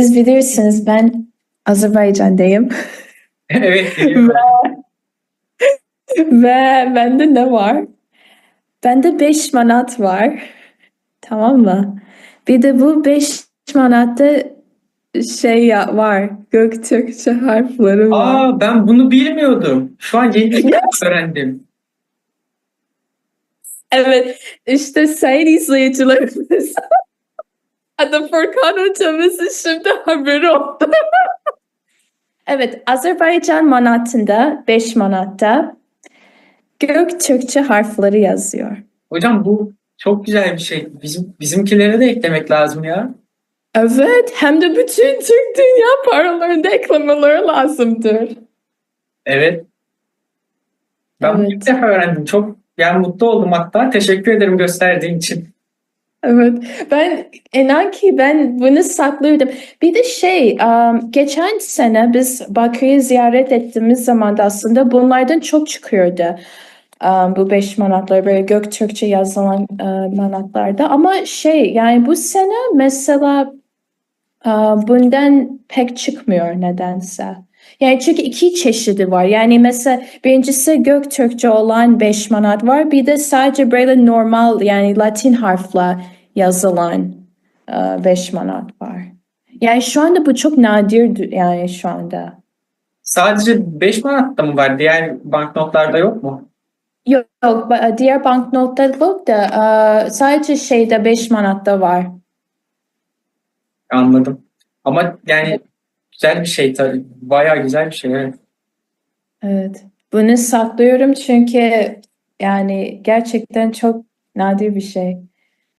siz bilirsiniz ben Azerbaycan'dayım. evet. biliyorum. Ve bende ne var? Bende 5 manat var. Tamam mı? Bir de bu 5 manatta şey ya var. Göktürkçe harfleri var. Aa ben bunu bilmiyordum. Şu an yeni şey öğrendim. Evet, işte sayın izleyicilerimiz. Adı Furkan hocamızın şimdi haberi oldu. evet, Azerbaycan manatında, 5 manatta Göktürkçe harfleri yazıyor. Hocam bu çok güzel bir şey. Bizim bizimkilere de eklemek lazım ya. Evet, hem de bütün Türk dünya paralarında eklemeleri lazımdır. Evet. Ben Evet. ilk defa öğrendim. Çok yani mutlu oldum hatta. Teşekkür ederim gösterdiğin için. Evet, ben inan ki ben bunu saklıyordum. Bir de şey, um, geçen sene biz Bakü'yü ziyaret ettiğimiz zaman da aslında bunlardan çok çıkıyordu. Um, bu beş manatlar böyle Göktürkçe yazılan uh, manatlarda. Ama şey, yani bu sene mesela bundan pek çıkmıyor nedense. Yani çünkü iki çeşidi var. Yani mesela birincisi Göktürkçe olan beş manat var. Bir de sadece böyle normal yani Latin harfle yazılan e, beş manat var. Yani şu anda bu çok nadir yani şu anda. Sadece 5 manatta mı var? Diğer banknotlarda yok mu? Yok, yok diğer banknotta yok da e, sadece şeyde 5 manatta var. Anladım. Ama yani güzel bir şey tabii. Bayağı güzel bir şey. Evet. Evet. Bunu saklıyorum çünkü yani gerçekten çok nadir bir şey.